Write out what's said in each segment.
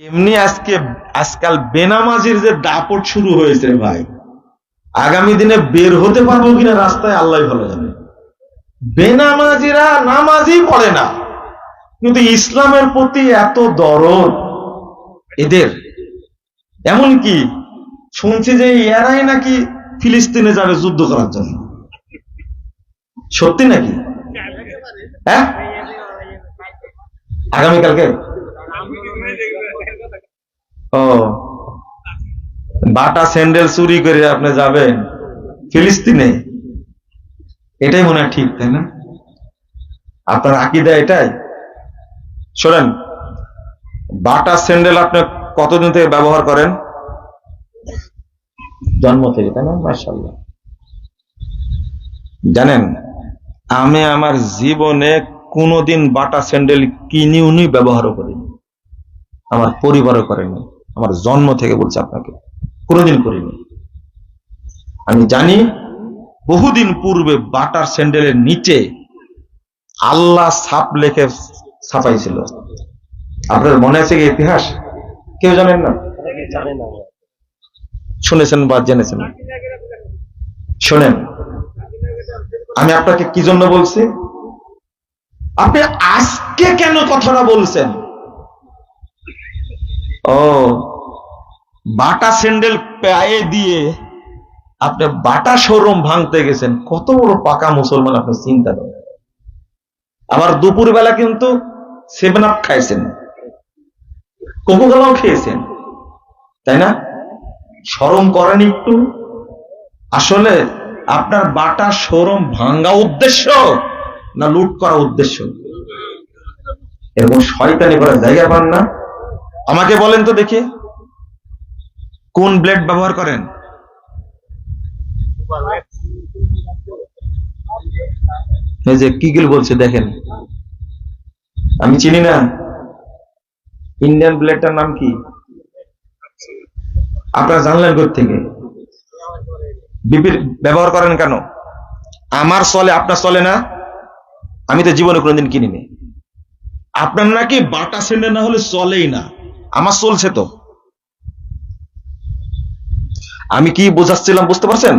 এমনি আজকে, আজকাল বেনামাজির যে দাপট শুরু হয়েছে ভাই, আগামী দিনে বের হতে পারব কিনা রাস্তায়, আল্লাহ ভালো জানে। বেনামাজিরা নামাজই পড়ে না, কিন্তু ইসলামের প্রতি এত দরদ এদের। এমন কি শুনছি যে এরাই নাকি ফিলিস্তিনে যাবে যুদ্ধ করার জন্য। সত্যি নাকি? হ্যাঁ? আগামীকালকে? ও। বাটা স্যান্ডেল চুরি করে আপনি যাবেন? ফিলিস্তিনে? এটাই মনে হয় ঠিক তাই না? আপনার আকিদা এটাই? শোনেন বাটা স্যান্ডেল আপনি কতদিন থেকে ব্যবহার করেন? জন্ম থেকে তাই না? মার্শাল্লাহ জানেন আমি আমার জীবনে কোনোদিন বাটা স্যান্ডেল কিনি উনি ব্যবহারও করিনি। আমার পরিবারও করেনি। আমার জন্ম থেকে বলছে আপনাকে। কোনোদিন করিনি। আমি জানি, বহুদিন পূর্বে বাটার স্যান্ডেলের নিচে আল্লাহ ছাপ লেখে ছাপাইছিল। আপনার মনে আছে কি ইতিহাস? কেউ জানেন না? শুনেছেন বা জেনেছেন? শোনেন, আমি আপনাকে কি জন্য বলছি? আপনি আজকে কেন কথাটা বলছেন? ও, বাটা স্যান্ডেল পায়ে দিয়ে আপনি বাটা শোরুম ভাঙতে গেছেন। কত বড় পাকা মুসলমান আপনি চিন্তা করেন আবার দুপুর বেলা কিন্তু সেভেন আপ খাইছেন। কোকোকলাও খেয়েছেন। তাই না? সরম করেন একটু। আসলে আপনার বাটা শোরুম ভাঙ্গা উদ্দেশ্য না লুট করা উদ্দেশ্য? এরকম শয়তানি করার জায়গা পান না। আমাকে বলেন তো দেখি। কোন ব্লেড ব্যবহার করেন? বলছে, দেখেন। আমি চিনি না। ইন্ডিয়ান ব্লেডটার নাম কি? আপনারা জানলেন থেকে? ব্যবহার করেন কেন? আমার চলে, আপনার চলে না? আমি তো জীবনে কোনোদিন কিনিনি। আপনার নাকি বাটা সেন্ডে না হলে চলেই না। আমার চলছে তো। আমি কি বোঝাচ্ছিলাম বুঝতে পারছেন?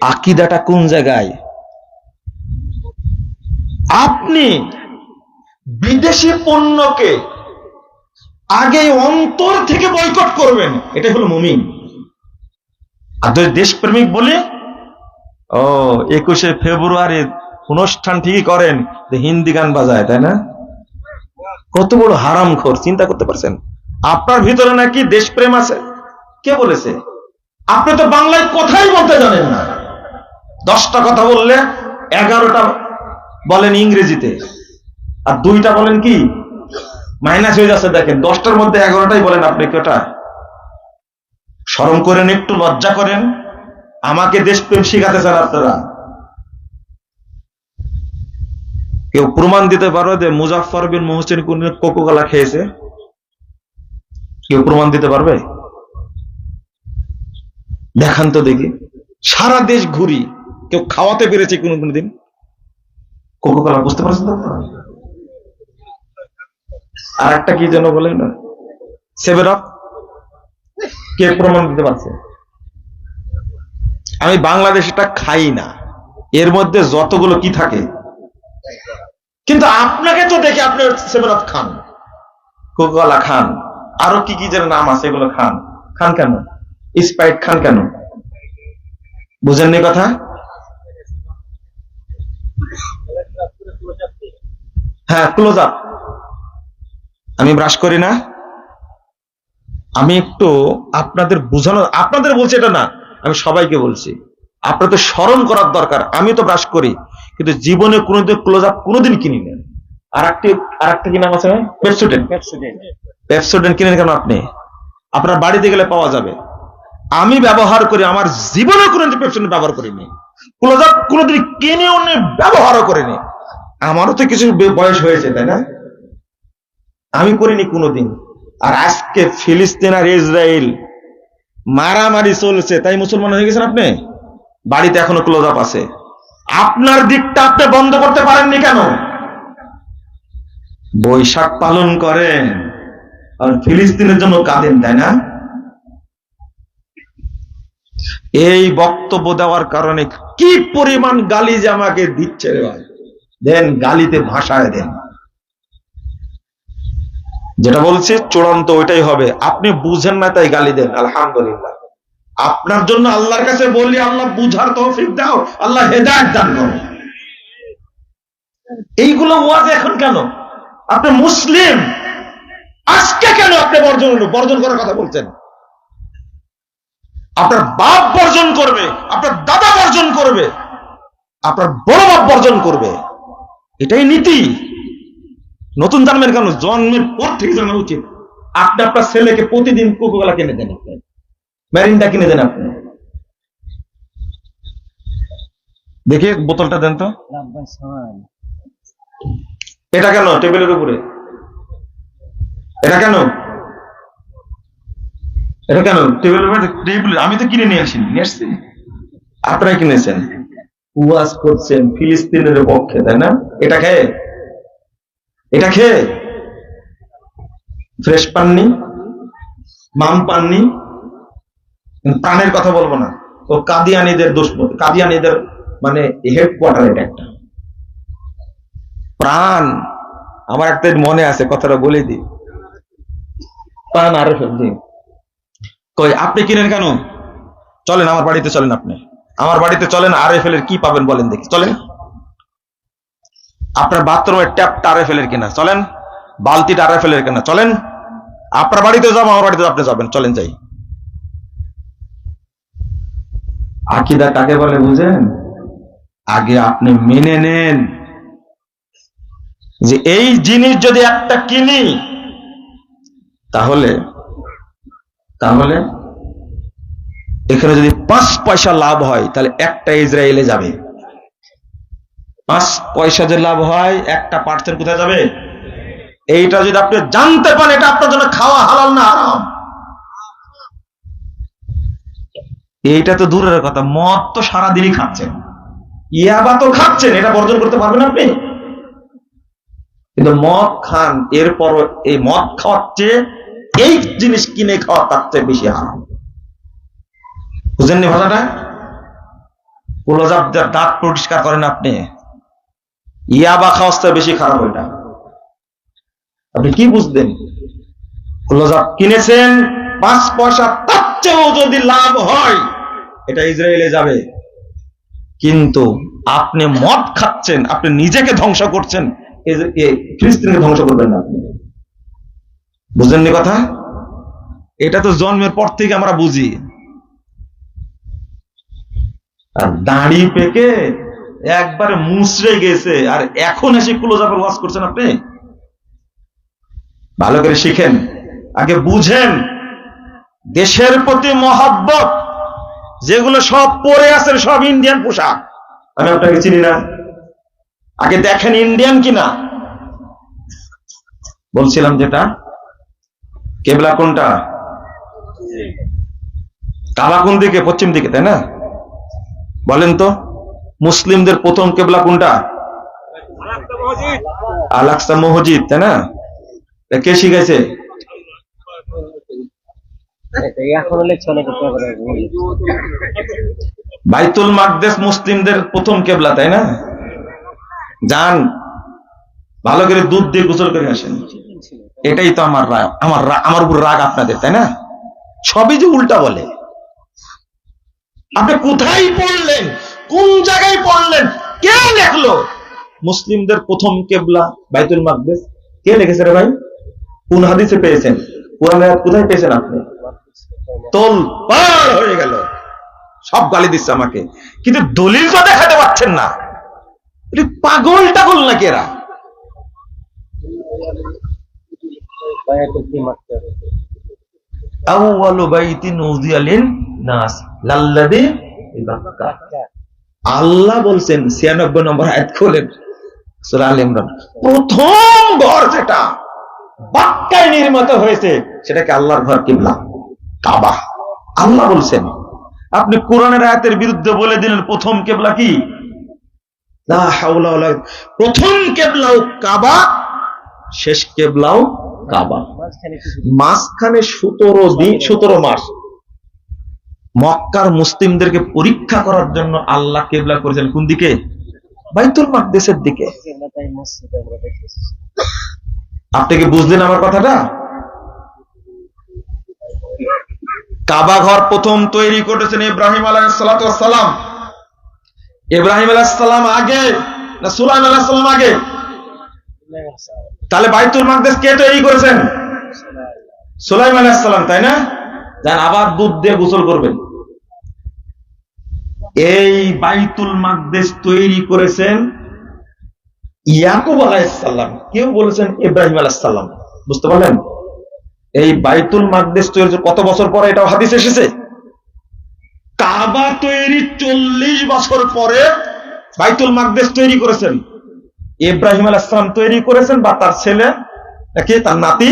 আকিদাটা কোন জায়গায়? আপনি বিদেশি পণ্যকে আগে অন্তর থেকে বয়কট করবেন এটা হলো মুমিন। আর দেশপ্রেমিক বলে ও একুশে ফেব্রুয়ারি অনুষ্ঠান ঠিকই করেন হিন্দি গান বাজায় তাই না? কত বড় হারাম খোর চিন্তা করতে পারছেন? আপনার ভিতরে নাকি দেশপ্রেম আছে? কে বলেছে? আপনি তো বাংলায় কথাই বলতে জানেন না। দশটা কথা বললে এগারোটা বলেন ইংরেজিতে, আর দুইটা বলেন কি? মাইনাস হয়ে যাচ্ছে, দেখেন, দশটার মধ্যে এগারোটাই বলেন আপনি কেটা? স্মরণ করেন, একটু লজ্জা করেন। আমাকে দেশপ্রেম শিখাতে চান আপনারা। কেউ প্রমাণ দিতে পারো যে মুজাফর বিন মোহসেন কোন কোকো কলা খেয়েছে? কেউ প্রমাণ দিতে পারবে? দেখান তো দেখি। সারা দেশ ঘুরি। কেউ খাওয়াতে পেরেছে কোন কোনদিন কোকো কলা বুঝতে পারছেন তো? আর একটা কি যেন বলেন না? সেভেন আপ কে প্রমাণ দিতে পারছে? আমি বাংলাদেশ এটা খাই না। এর মধ্যে যতগুলো কি থাকে? কিন্তু আপনাকে তো দেখে আপনি আপ খান কোকোলা খান। আরও কি কি যেন নাম আছে এগুলো খান। খান কেন? স্প্রাইট খান কেন? বুঝেননি কথা? হ্যাঁ ক্লোজ আপ আমি ব্রাশ করি না। আমি একটু আপনাদের বোঝানো আপনাদের বলছি এটা না, আমি সবাইকে বলছি। আপনাদের স্মরণ করার দরকার আমি তো ব্রাশ করি। কিন্তু জীবনে কোনোদিন ক্লোজ আপ কোনোদিন কিনি না আর একটি আর একটা কি নাম আছে পেপসোডেন্ট পেপসোডেন্ট কিনেন কেন আপনি? আপনার বাড়িতে গেলে পাওয়া যাবে। আমি ব্যবহার করি আমার জীবনে কোনোদিন পেপসোডেন্ট ব্যবহার করিনি। ক্লোজ আপ কোনোদিন কিনেও নেই ব্যবহারও করিনি। আমারও তো কিছু বয়স হয়েছে তাই না? আমি করিনি কোনোদিন। আর আজকে ফিলিস্তিন আর ইসরায়েল মারামারি চলছে তাই মুসলমান হয়ে গেছেন আপনি? বাড়িতে এখনও ক্লোজ আপ আছে। আপনার দিকটা আপনি বন্ধ করতে পারেননি কেন? বৈশাখ পালন করেন, আর ফিলিস্তিনের জন্য কাঁদেন, তাই না? এই বক্তব্য দেওয়ার কারণে কি পরিমাণ গালি যে আমাকে দিচ্ছে দেন, গালিতে ভাষায় দেন। যেটা বলছি, চূড়ান্ত ওইটাই হবে। আপনি বুঝেন না, তাই গালি দেন। আলহামদুলিল্লাহ। আপনার জন্য আল্লাহর কাছে বলি, আল্লাহ বুঝার তৌফিক দাও, আল্লাহ হেদায়ত দান করো। এইগুলো ওয়াজ এখন কেন? আপনি মুসলিম। আজকে কেন আপনি বর্জন বর্জন করার কথা বলছেন। আপনার বাপ বর্জন করবে, আপনার দাদা বর্জন করবে, আপনার বড় বাপ বর্জন করবে। এটাই নীতি। নতুন জানবেন কেন? জন্মের পর থেকে জানা উচিত। আপনি আপনার ছেলেকে প্রতিদিন কোকোকোলা কিনে দেন আপনি ম্যারিন্ডা কিনে দেন আপনি। দেখি বোতলটা দেন তো। এটা কেন? টেবিলের উপরে। এটা কেন? এটা কেন? টেবিলের উপরে টেবিল আমি তো কিনে নিয়ে আসিনি নিয়ে আসছি। আপনারা কিনেছেন। ওয়াজ করছেন ফিলিস্তিনের পক্ষে তাই না? এটা খেয়ে এটা খেয়ে ফ্রেশ পাননি? মাম পাননি? প্রাণের কথা বলব না। ও কাদিয়ানিদের দোষ কাদিয়ানিদের মানে হেডকোয়ার্টার এটা একটা। প্রাণ আমার একটা মনে আছে কথাটা বলে দিই। প্রাণ আর দিন কই আপনি কিনেন কেন? চলেন আমার বাড়িতে চলেন আপনি। আমার বাড়িতে চলেন আর এফ এর কি পাবেন বলেন দেখি চলেন। আপনার বাথরুমের ট্যাপটা আর এফ এর কিনা চলেন। বালতিটা আর এফ এর কিনা চলেন। আপনার বাড়িতে যাব আমার বাড়িতে আপনি যাবেন চলেন যাই। আকিদা কাকে বলে বুঝেন? আগে আপনি মেনে নেন যে এই জিনিস যদি একটা কিনি, তাহলে তাহলে এখানে যদি পাঁচ পয়সা লাভ হয়, তাহলে একটা ইসরায়েলে যাবে। পাঁচ পয়সা যে লাভ হয়, একটা পার্সেন্ট কোথায় যাবে? এইটা যদি আপনি জানতে পারেন, এটা আপনার জন্য খাওয়া হালাল না আরাম এইটা তো দূরের কথা, মদ তো সারাদিনই খাচ্ছেন। ইয়াবা তো খাচ্ছেন, এটা বর্জন করতে পারবেন আপনি? কিন্তু মদ খান এরপর এই মদ খাওয়ার চেয়ে এই জিনিস কিনে খাওয়া তার চেয়ে বেশি হারাম। বুঝেননি ভাষাটা? কুলজাবদের দাঁত পরিষ্কার করেন আপনি, ইয়াবা খাওয়ার চেয়ে বেশি খারাপ ওইটা। আপনি কি বুঝলেন? কুলজাব কিনেছেন, পাঁচ পয়সা তার চেয়েও যদি লাভ হয়, এটা ইসরায়েলে যাবে। কিন্তু আপনি মদ খাচ্ছেন, আপনি নিজেকে ধ্বংস করছেন ফিলিস্তিনকে ধ্বংস করবেন না আপনি। বুঝলেননি কথা? এটা তো জন্মের পর থেকে আমরা বুঝি। আর দাড়ি পেকে একবারে মুসড়ে গেছে, আর এখন এসে ক্লোজাপের ওয়াজ করছেন আপনি? ভালো করে শিখেন, আগে বুঝেন। দেশের প্রতি মহাব্বত, যেগুলো সব পরে আছেন সব ইন্ডিয়ান পোশাক। আমি আপনাকে চিনি না। আগে দেখেন ইন্ডিয়ান কিনা। বলছিলাম যেটা, কেবলা কোনটা? কাবা কোন দিকে? পশ্চিম দিকে, তাই না? বলেন তো, মুসলিমদের প্রথম কেবলা কোনটা? আলাক্সা মসজিদ, তাই না? কে শিখাইছে এখন হলে চলে করতে পারে বাইতুল মাকদেস মুসলিমদের প্রথম কেবলা, তাই না? যান, ভালো করে দুধ দিয়ে গোসল করে আসেন। এটাই তো আমার রাগ আমার আমার উপর রাগ আপনাদের, তাই না? সবই যে উল্টা বলে। আপনি কোথায় পড়লেন? কোন জায়গায় পড়লেন? কে লেখলো? মুসলিমদের প্রথম কেবলা, বাইতুল মাকদেস। কে লিখেছে রে ভাই? কোন হাদিসে পেয়েছেন? কোরআন কোথায় পেয়েছেন আপনি? তোল, পার হয়ে গেল। সব গালি দিচ্ছে আমাকে। কিন্তু দলিল তো দেখাতে পারছেন না। পাগল টাগল নাকি এরা। আল্লাহ বলছেন 96 নম্বর আয়াত খোলেন, সূরা আল ইমরান। প্রথম ঘর যেটা বাক্কায় নির্মিত হয়েছে, সেটাকে আল্লাহর ঘর কিবলা। কাবা। আল্লাহ বলছেন, আপনি কোরআনের আয়াতের বিরুদ্ধে বলে দিলেন, প্রথম কেবলা কি? প্রথম কেবলাও কাবা, শেষ কেবলাও কাবা। মাঝখানে সতেরো দিন, সতেরো মাস। মক্কার মুসলিমদেরকে পরীক্ষা করার জন্য আল্লাহ কেবলা করেছেন কোন দিকে? বাইতুল মাকদেশের দিকে। আপনি কি বুঝলেন আমার কথাটা? কাবা ঘর প্রথম তৈরি করেছেন ইব্রাহিম আলাইসালাম ইব্রাহিম আলাইসালাম আগে না সুলাইম আলাইসালাম আগে? তাহলে বাইতুল মাকদেশ কে তৈরি করেছেন? সুলাইম আলাইসালাম তাই না? যান, আবার দুধ দিয়ে গোসল করবেন। এই বাইতুল মাকদেশ তৈরি করেছেন ইয়াকুব আলাইসাল্লাম কেউ বলেছেন ইব্রাহিম আলাইসাল্লাম বুঝতে পারলেন? এই বাইতুল মাকদেশ তৈরি কত বছর পরে এটাও হাদিস এসেছে? কাবা তৈরি চল্লিশ বছর পরে বাইতুল মাকদেশ তৈরি করেছেন। ইব্রাহিম আলাইসালাম তৈরি করেছেন বা তার ছেলে নাকি তার নাতি?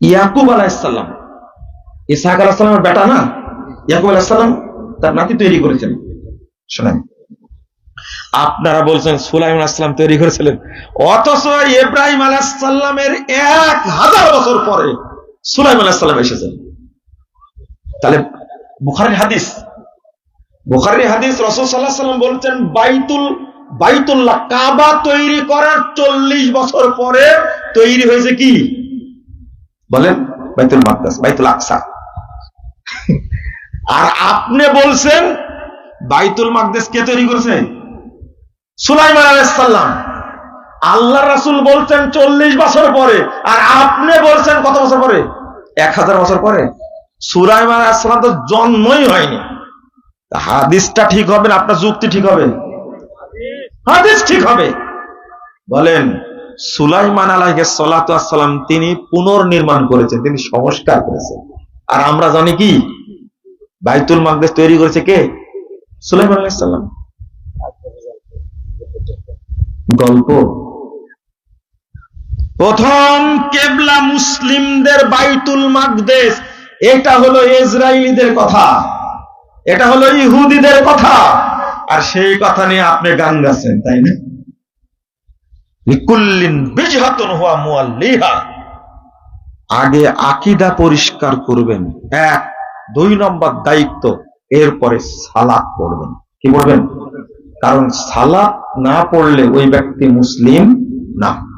ইয়াকুব আলাইসাল্লাম ইসাহাক আলাহিসাল্লামের বেটা না? ইয়াকুব আলাহিসাল্লাম তার নাতি তৈরি করেছেন। শোনেন। আপনারা বলছেন সুলাইম আলাহিসাল্লাম তৈরি করেছিলেন। অথচ ইব্রাহিম আলাহিসাল্লামের এক হাজার বছর পরে সুলাইম আলাহিসাল্লাম এসেছেন। তাহলে বুখারির হাদিস বুখারির হাদিস রসুল সাল্লাহ সাল্লাম বলছেন, বাইতুল, বাইতুল্লাহ কাবা তৈরি করার চল্লিশ বছর পরে তৈরি হয়েছে কি? বলেন, বাইতুল মাকদাস, বাইতুল আকসা। আর আপনি বলছেন, বাইতুল মাকদেশ কে তৈরি করেছে? সুলাইমান আলাইসাল্লাম আল্লাহ রাসুল বলছেন চল্লিশ বছর পরে, আর আপনি বলছেন কত বছর পরে? এক হাজার বছর পরে। সুলাইমান আলাইসাল্লাম তো জন্মই হয়নি। হাদিসটা ঠিক হবে না? আপনার যুক্তি ঠিক হবে? হাদিস ঠিক হবে। বলেন, সুলাইমান আলাইকে সালাম তিনি পুনর্নির্মাণ করেছেন, তিনি সংস্কার করেছেন। আর আমরা জানি কি? বাইতুল মাকদেশ তৈরি করেছে কে? সুলাইমান আলাইসাল্লাম গল্প প্রথম কেবলা মুসলিমদের বাইতুল মাকদেশ। এটা হলো ইসরায়েলিদের কথা। এটা হলো ইহুদিদের কথা। আর সেই কথা নিয়ে আপনি গান গাচ্ছেন তাই না? লিকুল্লিন আগে আকিদা পরিষ্কার করবেন। এক, দুই নম্বর দায়িত্ব, এরপরে সালাত পড়বেন। কি বলবেন কারণ সালা না পড়লে ওই ব্যক্তি মুসলিম না।